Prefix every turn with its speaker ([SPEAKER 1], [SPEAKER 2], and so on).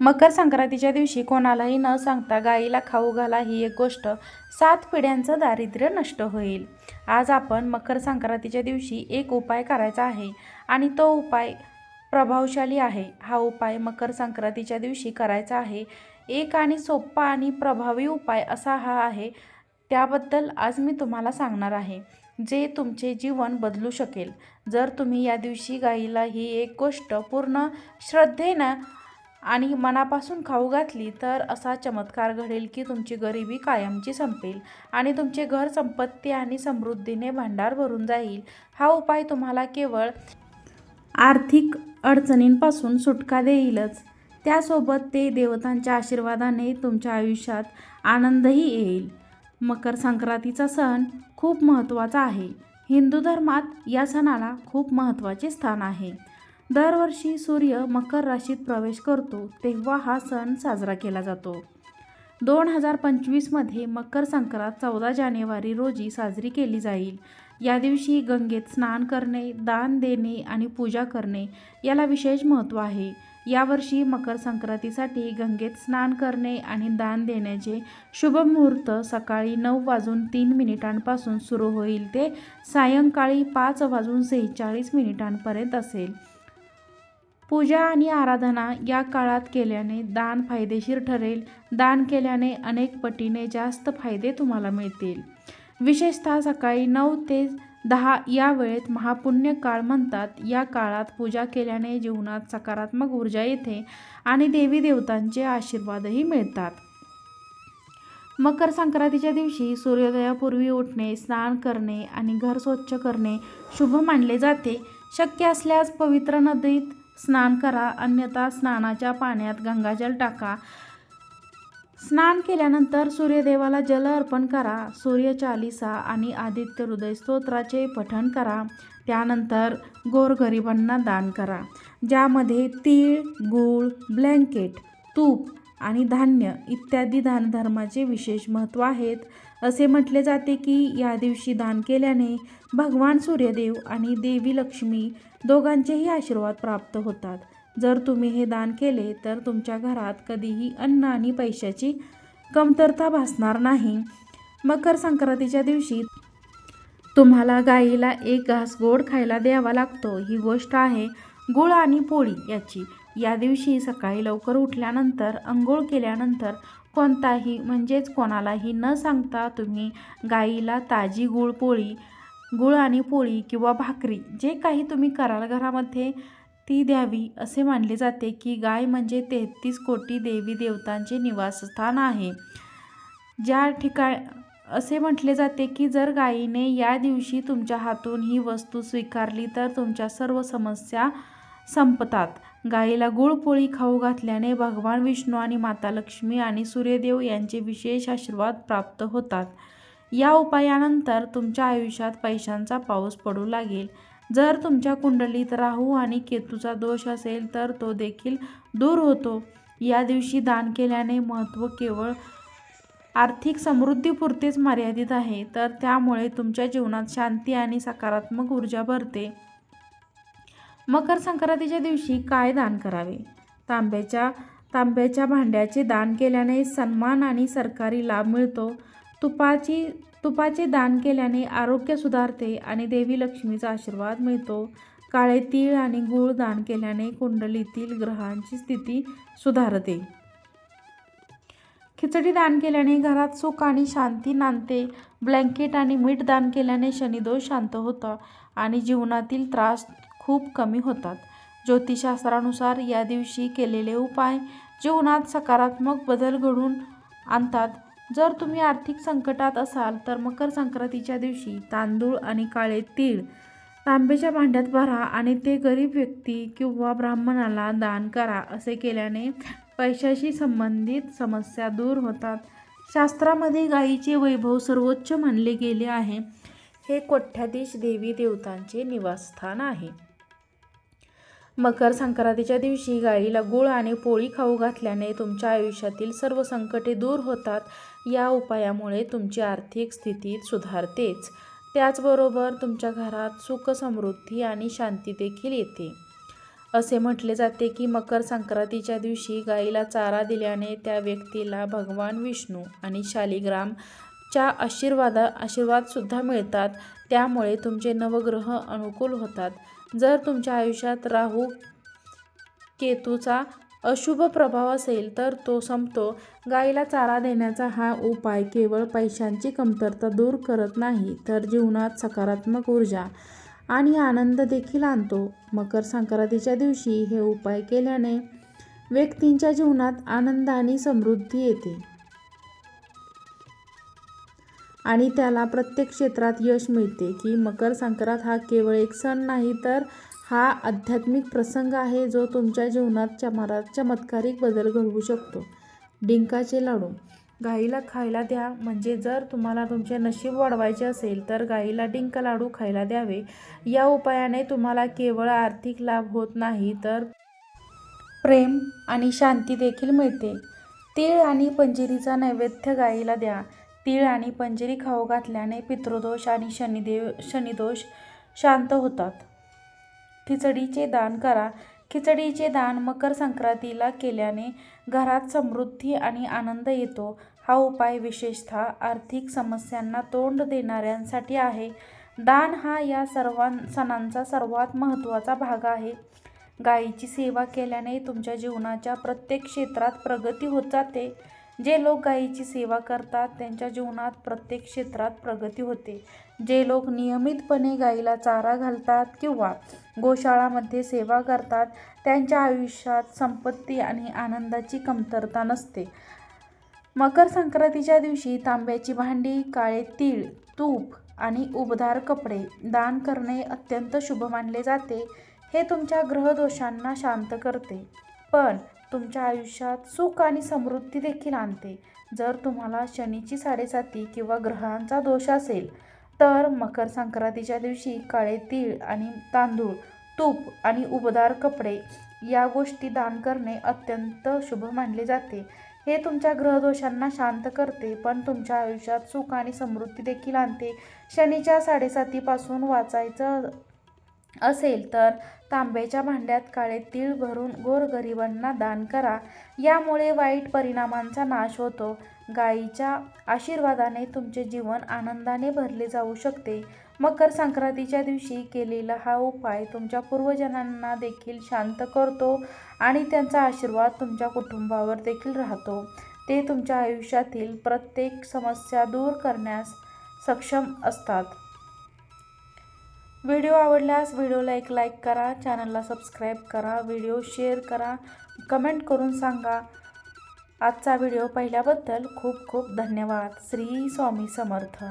[SPEAKER 1] मकर संक्रांतीच्या दिवशी कोणालाही न सांगता गाईला खाऊ घाला ही एक गोष्ट सात पिढ्यांचं दारिद्र्य नष्ट होईल. आज आपण मकर संक्रांतीच्या दिवशी एक उपाय करायचा आहे आणि तो उपाय प्रभावशाली आहे. हा उपाय मकर संक्रांतीच्या दिवशी करायचा आहे. एक आणि सोपा आणि प्रभावी उपाय असा हा आहे. त्याबद्दल आज मी तुम्हाला सांगणार आहे. जे तुमचे जीवन बदलू शकेल. जर तुम्ही या दिवशी गाईला ही एक गोष्ट पूर्ण श्रद्धेनं आणि मनापासून खाऊ घातली तर असा चमत्कार घडेल की तुमची गरिबी कायमची संपेल आणि तुमचे घर संपत्ती आणि समृद्धीने भांडार भरून जाईल. हा उपाय तुम्हाला केवळ आर्थिक अडचणींपासून सुटका देईलच. त्यासोबत ते देवतांच्या आशीर्वादाने तुमच्या आयुष्यात आनंदही येईल. मकर संक्रांतीचा सण खूप महत्त्वाचा आहे. हिंदू धर्मात या सणाला खूप महत्त्वाचे स्थान आहे. दरवर्षी सूर्य मकर राशीत प्रवेश करतो तेव्हा हा सण साजरा केला जातो. दोन हजार पंचवीसमध्ये मकर संक्रांत चौदा जानेवारी रोजी साजरी केली जाईल. या दिवशी गंगेत स्नान करणे दान देणे आणि पूजा करणे याला विशेष महत्त्व आहे. यावर्षी मकर संक्रांतीसाठी गंगेत स्नान करणे आणि दान देण्याचे शुभ मुहूर्त सकाळी नऊ वाजून तीन मिनिटांपासून सुरू होईल. ते सायंकाळी पाच वाजून सेहेचाळीस मिनिटांपर्यंत असेल. पूजा आणि आराधना या काळात केल्याने दान फायदेशीर ठरेल. दान केल्याने अनेक पटीने जास्त फायदे तुम्हाला मिळतील. विशेषतः सकाळी नऊ ते दहा या वेळेत महापुण्य काळ म्हणतात. या काळात पूजा केल्याने जीवनात सकारात्मक ऊर्जा येते आणि देवी देवतांचे आशीर्वादही मिळतात. मकर संक्रांतीच्या दिवशी सूर्योदयापूर्वी उठणे स्नान करणे आणि घर स्वच्छ करणे शुभ मानले जाते. शक्य असल्यास पवित्र नदीत स्नान करा अन्यथा स्नानाच्या पाण्यात गंगाजल टाका. स्नान केल्यानंतर सूर्यदेवाला जल अर्पण करा. सूर्यचालिसा आणि आदित्य हृदय स्तोत्राचे पठण करा. त्यानंतर गोरगरिबांना दान करा. ज्यामध्ये तीळ गूळ ब्लँकेट तूप आणि धान्य इत्यादी दानधर्माचे विशेष महत्त्व आहेत. असे म्हटले जाते की या दिवशी दान केल्याने भगवान सूर्यदेव आणि देवी लक्ष्मी दोघांचेही आशीर्वाद प्राप्त होतात. जर तुम्ही हे दान केले तर तुमच्या घरात कधीही अन्न आणि पैशाची कमतरता भासणार नाही. मकर संक्रांतीच्या दिवशी तुम्हाला गाईला एक घास गोड खायला द्यावा लागतो. ही गोष्ट आहे गुळ आणि पोळी याची. या दिवशी सकाळी लवकर उठल्यानंतर अंघोळ केल्यानंतर कोणताही म्हणजेच कोणालाही न सांगता तुम्ही गाईला ताजी गुळ पोळी गुळ आणि पोळी किंवा भाकरी जे काही तुम्ही कराल घरामध्ये ती द्यावी. असे मानले जाते की गाय म्हणजे तेहतीस कोटी देवी देवतांचे निवासस्थान आहे. ज्या ठिकाण असे म्हटले जाते की जर गायीने या दिवशी तुमच्या हातून ही वस्तू स्वीकारली तर तुमच्या सर्व समस्या संपतात. गाईला गुळपोळी खाऊ घातल्याने भगवान विष्णू आणि माता लक्ष्मी आणि सूर्यदेव यांचे विशेष आशीर्वाद प्राप्त होतात. या उपायानंतर तुमच्या आयुष्यात पैशांचा पाऊस पडू लागेल. जर तुमच्या कुंडलीत राहू आणि केतूचा दोष असेल तर तो देखील दूर होतो. या दिवशी दान केल्याने महत्त्व केवळ आर्थिक समृद्धीपुरतेच मर्यादित आहे तर त्यामुळे तुमच्या जीवनात शांती आणि सकारात्मक ऊर्जा भरते. मकर संक्रांतीच्या दिवशी काय दान करावे? तांब्याच्या तांब्याच्या भांड्याचे दान केल्याने सन्मान आणि सरकारी लाभ मिळतो. तुपाची तुपाचे दान केल्याने आरोग्य सुधारते आणि देवी लक्ष्मीचा आशीर्वाद मिळतो. काळे तीळ आणि गूळ दान केल्याने कुंडलीतील ग्रहांची स्थिती सुधारते. खिचडी दान केल्याने घरात सुख आणि शांती नांदते. ब्लँकेट आणि मीठ दान केल्याने शनिदोष शांत होता आणि जीवनातील त्रास खूप कमी होतात. ज्योतिषशास्त्रानुसार या दिवशी केलेले उपाय जीवनात सकारात्मक बदल घडून आणतात. जर तुम्ही आर्थिक संकटात असाल तर मकर संक्रांतीच्या दिवशी तांदूळ आणि काळे तीळ तांब्याच्या भांड्यात भरा आणि ते गरीब व्यक्ती किंवा ब्राह्मणाला दान करा असे केल्याने पैशाशी संबंधित समस्या दूर होतात. शास्त्रामध्ये गायीचे वैभव सर्वोच्च मानले गेले आहे. हे कोठ्याधीश देवी देवतांचे निवासस्थान आहे. मकर संक्रांतीच्या दिवशी गाईला गुळ आणि पोळी खाऊ घातल्याने तुमच्या आयुष्यातील सर्व संकटे दूर होतात. या उपायामुळे तुमची आर्थिक स्थिती सुधारतेच. त्याचबरोबर तुमच्या घरात सुख समृद्धी आणि शांती देखील येते. असे म्हटले जाते की मकर संक्रांतीच्या दिवशी गाईला चारा दिल्याने त्या व्यक्तीला भगवान विष्णू आणि शालिग्रामच्या आशीर्वादा आशीर्वादसुद्धा मिळतात. त्यामुळे तुमचे नवग्रह अनुकूल होतात. जर तुमच्या आयुष्यात राहू केतूचा अशुभ प्रभाव असेल तर तो संपतो. गाईला चारा देण्याचा हा उपाय केवळ पैशांची कमतरता दूर करत नाही तर जीवनात सकारात्मक ऊर्जा आणि आनंद देखील आणतो. मकर संक्रांतीच्या दिवशी हे उपाय केल्याने व्यक्तींच्या जीवनात आनंद आणि समृद्धी येते. आणि त्याला प्रत्येक क्षेत्रात यश मिळते की मकर संक्रांत हा केवळ एक सण नाही तर हा आध्यात्मिक प्रसंग आहे जो तुमच्या जीवनात चमारात चमत्कारिक बदल घडवू शकतो. डिंकाचे लाडू. गाईला खायला द्या म्हणजे जर तुम्हाला तुमचे नशीब वाढवायचे असेल तर गाईला डिंक लाडू खायला द्यावे. या उपायाने तुम्हाला केवळ आर्थिक लाभ होत नाही तर प्रेम आणि शांती देखील मिळते. तीळ आणि पंजिरीचा नैवेद्य गाईला द्या. तीळ आणि पंजिरी खाऊ घातल्याने पितृदोष आणि शनिदेव शनिदोष शांत होतात. खिचडीचे दान करा. खिचडीचे दान मकर संक्रांतीला केल्याने घरात समृद्धी आणि आनंद येतो. हा उपाय विशेषतः आर्थिक समस्यांना तोंड देणाऱ्यांसाठी आहे. दान हा या सर्वां सणांचा सर्वात महत्त्वाचा भाग आहे. गायीची सेवा केल्याने तुमच्या जीवनाच्या प्रत्येक क्षेत्रात प्रगती होत जाते. जे लोक गायीची सेवा करतात त्यांच्या जीवनात प्रत्येक क्षेत्रात प्रगती होते. जे लोक नियमितपणे गायीला चारा घालतात किंवा गोशाळामध्ये सेवा करतात त्यांच्या आयुष्यात संपत्ती आणि आनंदाची कमतरता नसते. मकर संक्रांतीच्या दिवशी तांब्याची भांडी काळे तीळ तूप आणि उबदार कपडे दान करणे अत्यंत शुभ मानले जाते. हे तुमच्या ग्रहदोषांना शांत करते. पण तुमच्या आयुष्यात सुख आणि समृद्धी देखील आणते. जर तुम्हाला शनीची साडेसाती किंवा ग्रहांचा दोष असेल तर मकर संक्रांतीच्या दिवशी काळे तीळ आणि तांदूळ तूप आणि उबदार कपडे या गोष्टी दान करणे अत्यंत शुभ मानले जाते. हे तुमच्या ग्रहदोषांना शांत करते पण तुमच्या आयुष्यात सुख आणि समृद्धी देखील आणते. शनीच्या साडेसातीपासून वाचायचं असेल तर तांब्याच्या भांड्यात काळे तीळ भरून गोरगरिबांना दान करा. यामुळे वाईट परिणामांचा नाश होतो. गायीच्या आशीर्वादाने तुमचे जीवन आनंदाने भरले जाऊ शकते. मकर संक्रांतीच्या दिवशी केलेला हा उपाय तुमच्या पूर्वजनांना देखील शांत करतो आणि त्यांचा आशीर्वाद तुमच्या कुटुंबावर देखील राहतो. ते तुमच्या आयुष्यातील प्रत्येक समस्या दूर करण्यास सक्षम असतात. व्हिडिओ आवडल्यास व्हिडिओला एक लाईक करा. चॅनलला सबस्क्राईब करा. व्हिडिओ शेअर करा. कमेंट करून सांगा. आजचा व्हिडिओ पाहिल्याबद्दल खूप खूप धन्यवाद. श्री स्वामी समर्थ.